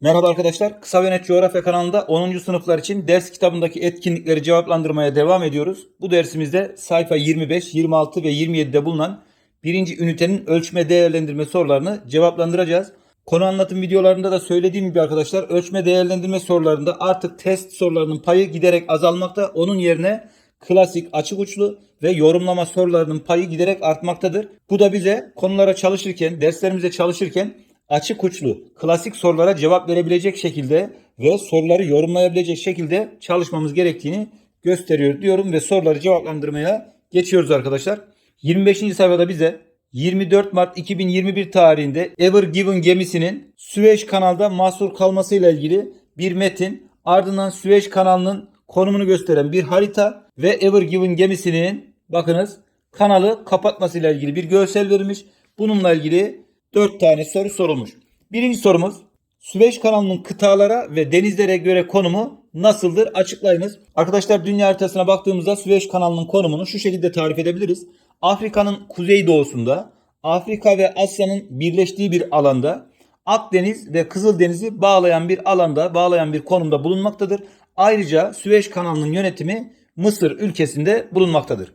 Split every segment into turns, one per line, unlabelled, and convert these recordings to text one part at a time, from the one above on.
Merhaba arkadaşlar. Kısa ve Net Coğrafya kanalında 10. sınıflar için ders kitabındaki etkinlikleri cevaplandırmaya devam ediyoruz. Bu dersimizde sayfa 25, 26 ve 27'de bulunan birinci ünitenin ölçme değerlendirme sorularını cevaplandıracağız. Konu anlatım videolarında da söylediğim gibi arkadaşlar ölçme değerlendirme sorularında artık test sorularının payı giderek azalmakta. Onun yerine klasik, açık uçlu ve yorumlama sorularının payı giderek artmaktadır. Bu da bize konulara çalışırken, derslerimize çalışırken açık uçlu, klasik sorulara cevap verebilecek şekilde ve soruları yorumlayabilecek şekilde çalışmamız gerektiğini gösteriyor diyorum ve soruları cevaplandırmaya geçiyoruz arkadaşlar. 25. sayfada bize 24 Mart 2021 tarihinde Ever Given gemisinin Süveyş kanalda mahsur kalmasıyla ilgili bir metin, ardından Süveyş kanalının konumunu gösteren bir harita ve Ever Given gemisinin bakınız kanalı kapatmasıyla ilgili bir görsel verilmiş. Bununla ilgili 4 tane soru sorulmuş. Birinci sorumuz Süveyş kanalının kıtalara ve denizlere göre konumu nasıldır? Açıklayınız. Arkadaşlar dünya haritasına baktığımızda Süveyş kanalının konumunu şu şekilde tarif edebiliriz. Afrika'nın kuzeydoğusunda, Afrika ve Asya'nın birleştiği bir alanda, Akdeniz ve Kızıldeniz'i bağlayan bir alanda, bağlayan bir konumda bulunmaktadır. Ayrıca Süveyş kanalının yönetimi Mısır ülkesinde bulunmaktadır.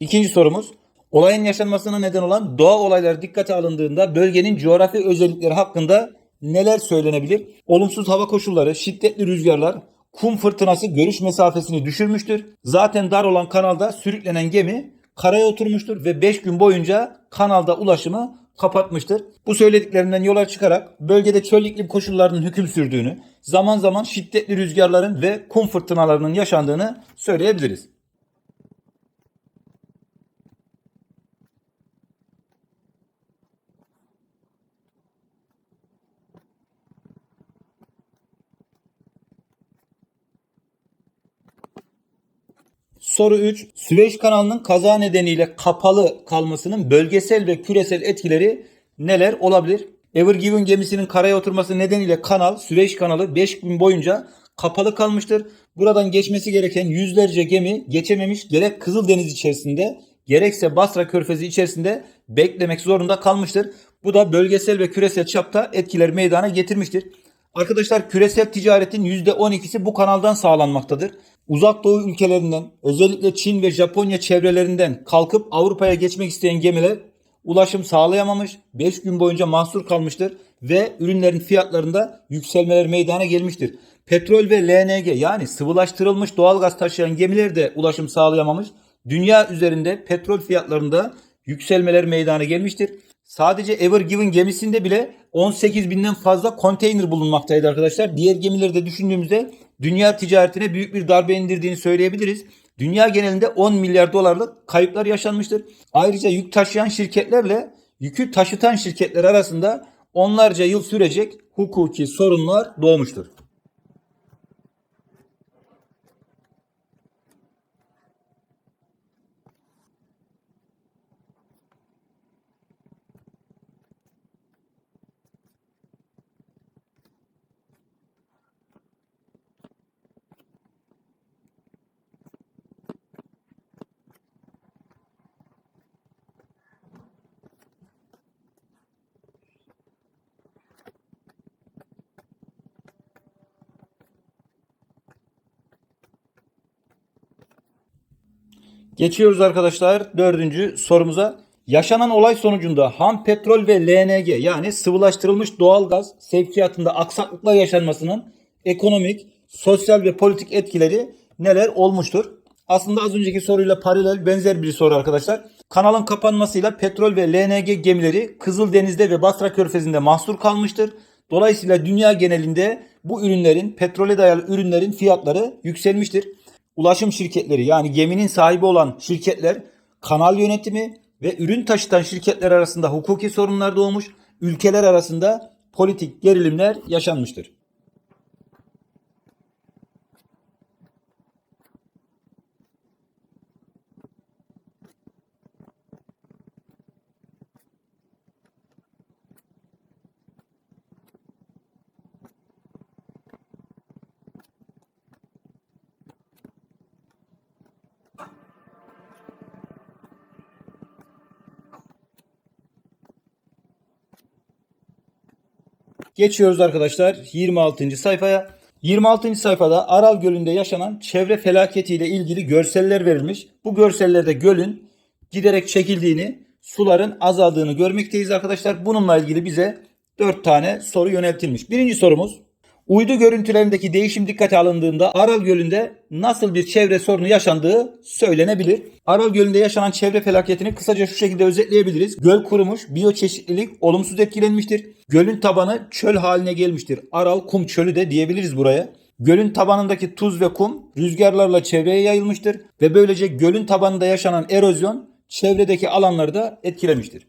İkinci sorumuz. Olayın yaşanmasına neden olan doğa olayları dikkate alındığında bölgenin coğrafi özellikleri hakkında neler söylenebilir? Olumsuz hava koşulları, şiddetli rüzgarlar, kum fırtınası görüş mesafesini düşürmüştür. Zaten dar olan kanalda sürüklenen gemi karaya oturmuştur ve 5 gün boyunca kanalda ulaşımı kapatmıştır. Bu söylediklerinden yola çıkarak bölgede çöl iklim koşullarının hüküm sürdüğünü, zaman zaman şiddetli rüzgarların ve kum fırtınalarının yaşandığını söyleyebiliriz. Soru 3. Süveyş kanalının kaza nedeniyle kapalı kalmasının bölgesel ve küresel etkileri neler olabilir? Ever Given gemisinin karaya oturması nedeniyle kanal, Süveyş kanalı 5 gün boyunca kapalı kalmıştır. Buradan geçmesi gereken yüzlerce gemi geçememiş gerek Kızıldeniz içerisinde gerekse Basra Körfezi içerisinde beklemek zorunda kalmıştır. Bu da bölgesel ve küresel çapta etkiler meydana getirmiştir. Arkadaşlar küresel ticaretin %12'si bu kanaldan sağlanmaktadır. Uzak Doğu ülkelerinden özellikle Çin ve Japonya çevrelerinden kalkıp Avrupa'ya geçmek isteyen gemiler ulaşım sağlayamamış, 5 gün boyunca mahsur kalmıştır ve ürünlerin fiyatlarında yükselmeler meydana gelmiştir. Petrol ve LNG yani sıvılaştırılmış doğalgaz taşıyan gemiler de ulaşım sağlayamamış. Dünya üzerinde petrol fiyatlarında yükselmeler meydana gelmiştir. Sadece Ever Given gemisinde bile 18 binden fazla konteyner bulunmaktaydı arkadaşlar. Diğer gemileri de düşündüğümüzde dünya ticaretine büyük bir darbe indirdiğini söyleyebiliriz. Dünya genelinde 10 milyar dolarlık kayıplar yaşanmıştır. Ayrıca yük taşıyan şirketlerle yükü taşıtan şirketler arasında onlarca yıl sürecek hukuki sorunlar doğmuştur. Geçiyoruz arkadaşlar dördüncü sorumuza. Yaşanan olay sonucunda ham petrol ve LNG yani sıvılaştırılmış doğalgaz sevkiyatında aksaklıklar yaşanmasının ekonomik, sosyal ve politik etkileri neler olmuştur? Aslında az önceki soruyla paralel benzer bir soru arkadaşlar. Kanalın kapanmasıyla petrol ve LNG gemileri Kızıldeniz'de ve Basra Körfezi'nde mahsur kalmıştır. Dolayısıyla dünya genelinde bu ürünlerin, petrole dayalı ürünlerin fiyatları yükselmiştir ulaşım şirketleri yani geminin sahibi olan şirketler kanal yönetimi ve ürün taşıtan şirketler arasında hukuki sorunlar doğmuş, ülkeler arasında politik gerilimler yaşanmıştır. Geçiyoruz arkadaşlar 26. sayfaya. 26. sayfada Aral Gölü'nde yaşanan çevre felaketiyle ilgili görseller verilmiş. Bu görsellerde gölün giderek çekildiğini, suların azaldığını görmekteyiz arkadaşlar. Bununla ilgili bize 4 tane soru yöneltilmiş. Birinci sorumuz Uydu görüntülerindeki değişim dikkate alındığında Aral Gölü'nde nasıl bir çevre sorunu yaşandığı söylenebilir. Aral Gölü'nde yaşanan çevre felaketini kısaca şu şekilde özetleyebiliriz. Göl kurumuş, biyoçeşitlilik olumsuz etkilenmiştir. Gölün tabanı çöl haline gelmiştir. Aral kum çölü de diyebiliriz buraya. Gölün tabanındaki tuz ve kum rüzgarlarla çevreye yayılmıştır ve böylece gölün tabanında yaşanan erozyon çevredeki alanları da etkilemiştir.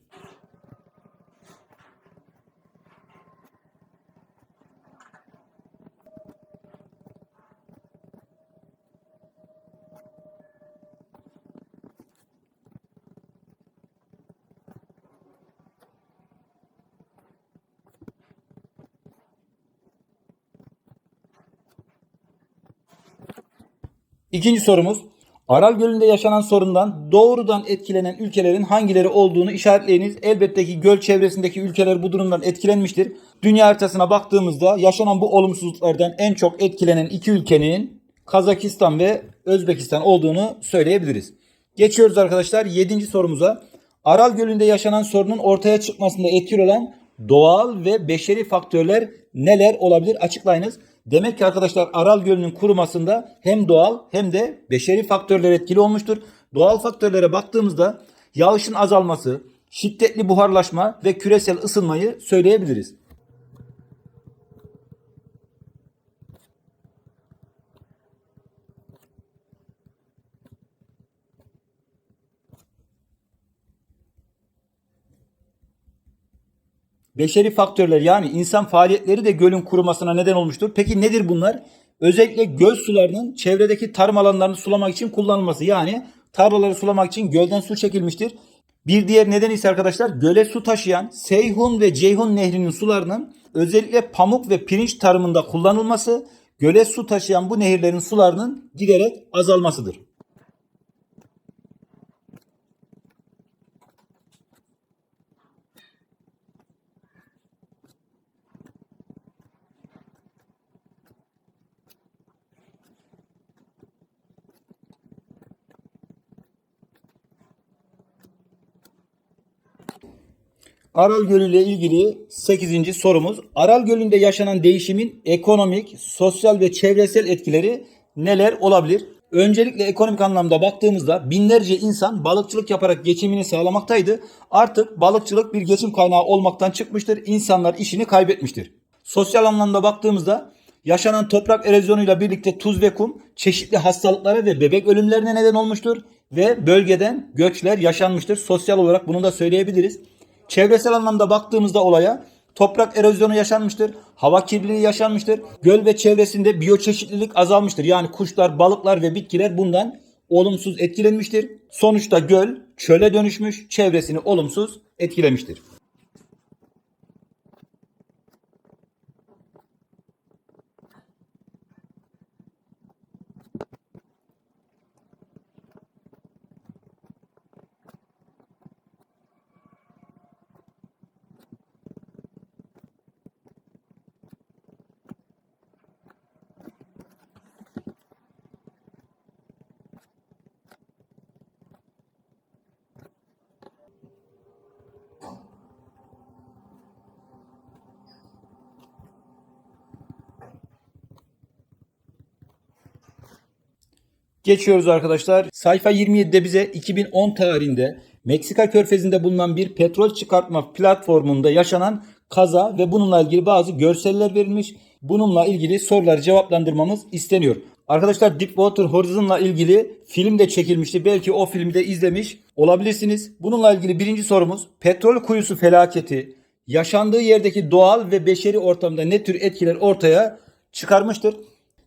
İkinci sorumuz. Aral Gölü'nde yaşanan sorundan doğrudan etkilenen ülkelerin hangileri olduğunu işaretleyiniz. Elbette ki göl çevresindeki ülkeler bu durumdan etkilenmiştir. Dünya haritasına baktığımızda yaşanan bu olumsuzluklardan en çok etkilenen iki ülkenin Kazakistan ve Özbekistan olduğunu söyleyebiliriz. Geçiyoruz arkadaşlar 7. sorumuza. Aral Gölü'nde yaşanan sorunun ortaya çıkmasında etkili olan doğal ve beşeri faktörler neler olabilir açıklayınız. Demek ki arkadaşlar Aral Gölü'nün kurumasında hem doğal hem de beşeri faktörler etkili olmuştur. Doğal faktörlere baktığımızda yağışın azalması, şiddetli buharlaşma ve küresel ısınmayı söyleyebiliriz. Beşeri faktörler yani insan faaliyetleri de gölün kurumasına neden olmuştur. Peki nedir bunlar? Özellikle göl sularının çevredeki tarım alanlarını sulamak için kullanılması. Yani tarlaları sulamak için gölden su çekilmiştir. Bir diğer neden ise arkadaşlar göle su taşıyan Seyhun ve Ceyhun nehrinin sularının özellikle pamuk ve pirinç tarımında kullanılması göle su taşıyan bu nehirlerin sularının giderek azalmasıdır. Aral Gölü ile ilgili 8. sorumuz. Aral Gölü'nde yaşanan değişimin ekonomik, sosyal ve çevresel etkileri neler olabilir? Öncelikle ekonomik anlamda baktığımızda binlerce insan balıkçılık yaparak geçimini sağlamaktaydı. Artık balıkçılık bir geçim kaynağı olmaktan çıkmıştır. İnsanlar işini kaybetmiştir. Sosyal anlamda baktığımızda yaşanan toprak erozyonuyla birlikte tuz ve kum çeşitli hastalıklara ve bebek ölümlerine neden olmuştur ve bölgeden göçler yaşanmıştır. Sosyal olarak bunu da söyleyebiliriz. Çevresel anlamda baktığımızda olaya toprak erozyonu yaşanmıştır, hava kirliliği yaşanmıştır, göl ve çevresinde biyoçeşitlilik azalmıştır. Yani kuşlar, balıklar ve bitkiler bundan olumsuz etkilenmiştir. Sonuçta göl çöle dönüşmüş, çevresini olumsuz etkilemiştir. Geçiyoruz arkadaşlar. Sayfa 27'de bize 2010 tarihinde Meksika körfezinde bulunan bir petrol çıkartma platformunda yaşanan kaza ve bununla ilgili bazı görseller verilmiş. Bununla ilgili soruları cevaplandırmamız isteniyor. Arkadaşlar Deepwater Horizon'la ilgili film de çekilmişti. Belki o filmi de izlemiş olabilirsiniz. Bununla ilgili birinci sorumuz petrol kuyusu felaketi yaşandığı yerdeki doğal ve beşeri ortamda ne tür etkiler ortaya çıkarmıştır?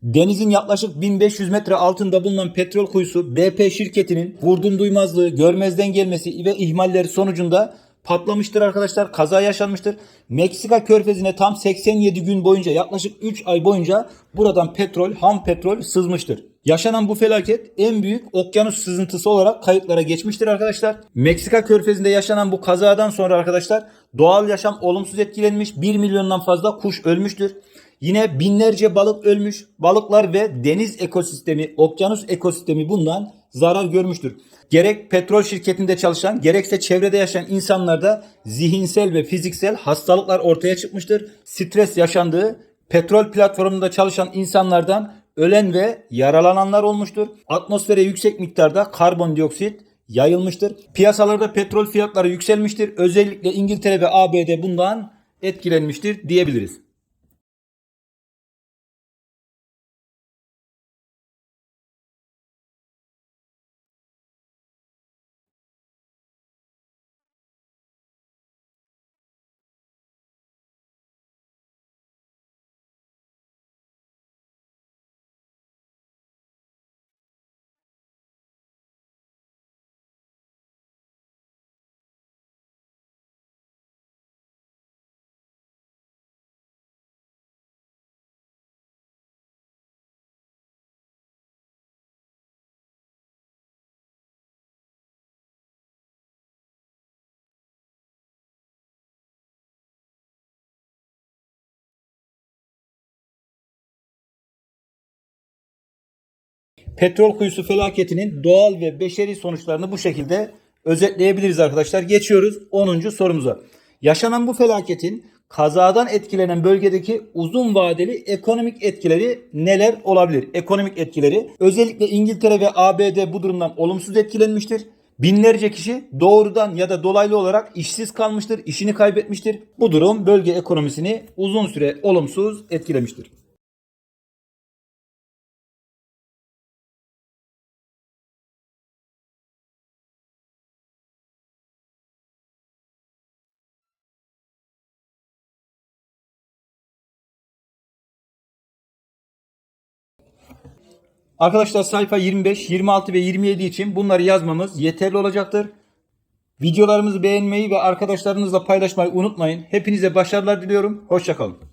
Denizin yaklaşık 1500 metre altında bulunan petrol kuyusu BP şirketinin vurdum duymazlığı, görmezden gelmesi ve ihmalleri sonucunda patlamıştır arkadaşlar. Kaza yaşanmıştır. Meksika körfezine tam 87 gün boyunca yaklaşık 3 ay boyunca buradan petrol, ham petrol sızmıştır. Yaşanan bu felaket en büyük okyanus sızıntısı olarak kayıtlara geçmiştir arkadaşlar. Meksika körfezinde yaşanan bu kazadan sonra arkadaşlar doğal yaşam olumsuz etkilenmiş. 1 milyondan fazla kuş ölmüştür. Yine binlerce balık ölmüş. Balıklar ve deniz ekosistemi, okyanus ekosistemi bundan zarar görmüştür. Gerek petrol şirketinde çalışan gerekse çevrede yaşayan insanlarda zihinsel ve fiziksel hastalıklar ortaya çıkmıştır. Stres yaşandığı, petrol platformunda çalışan insanlardan ölen ve yaralananlar olmuştur. Atmosfere yüksek miktarda karbondioksit yayılmıştır. Piyasalarda petrol fiyatları yükselmiştir. Özellikle İngiltere ve ABD bundan etkilenmiştir diyebiliriz. Petrol kuyusu felaketinin doğal ve beşeri sonuçlarını bu şekilde özetleyebiliriz arkadaşlar. Geçiyoruz 10. sorumuza. Yaşanan bu felaketin kazadan etkilenen bölgedeki uzun vadeli ekonomik etkileri neler olabilir? Ekonomik etkileri özellikle İngiltere ve ABD bu durumdan olumsuz etkilenmiştir. Binlerce kişi doğrudan ya da dolaylı olarak işsiz kalmıştır, işini kaybetmiştir. Bu durum bölge ekonomisini uzun süre olumsuz etkilemiştir. Arkadaşlar sayfa 25, 26 ve 27 için bunları yazmamız yeterli olacaktır. Videolarımızı beğenmeyi ve arkadaşlarınızla paylaşmayı unutmayın. Hepinize başarılar diliyorum. Hoşçakalın.